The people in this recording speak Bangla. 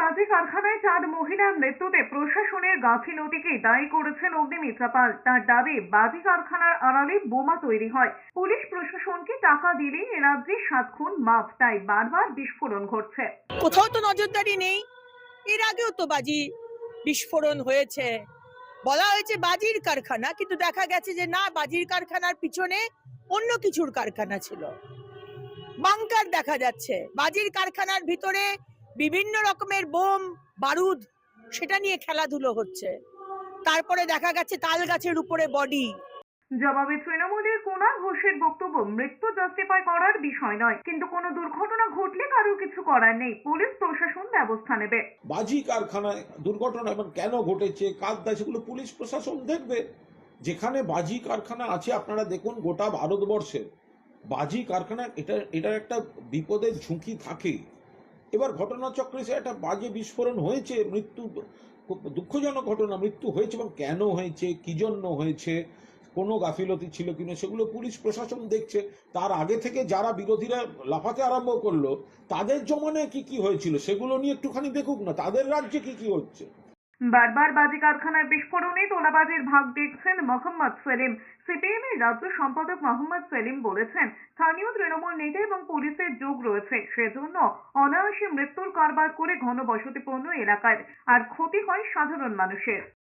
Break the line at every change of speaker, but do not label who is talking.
বাজি কারখানায় চার মহিলার মৃত্যুতে প্রশাসনের গাফিলতিকে দায়ী করেছেন অগ্নিমিত্রা পাল। তার দাবি, বাজি কারখানার আড়ালে বোমা তৈরি হয়। পুলিশ প্রশাসনকে টাকা দিলেই এ রাজ্যে সাত খুন মাফ, তাই বারবার বিস্ফোরণ ঘটছে।
কোথাও তো নজরদারি নেই। এর আগেও তো বাজি বিস্ফোরণ হয়েছে। বলা হয়েছে বাজির কারখানা, কিন্তু দেখা গেছে যে না, বাজির কারখানার পিছনে অন্য কিছুর কারখানা ছিল। বাংকার দেখা যাচ্ছে। বাজির কারখানার ভিতরে বিভিন্ন রকমের বোম বারুদ সেটা নিয়ে খেলাধুলো হচ্ছে। তারপরে দেখা গেছে তাল গাছের উপরে বডি
জবাবে তৃণমূলের কুণাল ঘোষের বক্তব্য মৃত্যু জাস্টিফাই করার বিষয় নয়। কিন্তু কোনো দুর্ঘটনা ঘটলে কারও কিছু করার নেই। পুলিশ প্রশাসন ব্যবস্থা নেবে।
বাজি কারখানায় দুর্ঘটনা এবং কেন ঘটেছে? কার দায়? সেগুলো পুলিশ প্রশাসন দেখবে। যেখানে বাজি কারখানা আছে আপনারা দেখুন গোটা ভারতবর্ষে। বাজি কারখানা এটা এটার একটা বিপদের ঝুঁকি থাকে। এবার ঘটনাচক্রে সে একটা বাজে বিস্ফোরণ হয়েছে, মৃত্যু খুব দুঃখজনক ঘটনা, মৃত্যু হয়েছে এবং কেন হয়েছে, কি জন্য হয়েছে, কোনো গাফিলতি ছিল কি না, সেগুলো পুলিশ প্রশাসন দেখছে। তার আগে থেকে যারা বিরোধীরা লাফাতে আরম্ভ করল, তাদের জমানায় কি কি হয়েছিল, সেগুলো নিয়ে একটুখানি দেখুক না, তাদের রাজ্যে কি কি হচ্ছে?
বারবার বাজি কারখানার বিস্ফোরণে তোলাবাজির ভাগ দেখছেন মোহাম্মদ সেলিম। সিপিএম এর রাজ্য সম্পাদক মোহাম্মদ সেলিম বলেছেন, স্থানীয় তৃণমূল নেতা এবং পুলিশের যোগ রয়েছে, সেজন্য অনায়াসে মৃত্যুর কারবার করে ঘনবসতিপূর্ণ এলাকায়, আর ক্ষতি হয় সাধারণ মানুষের।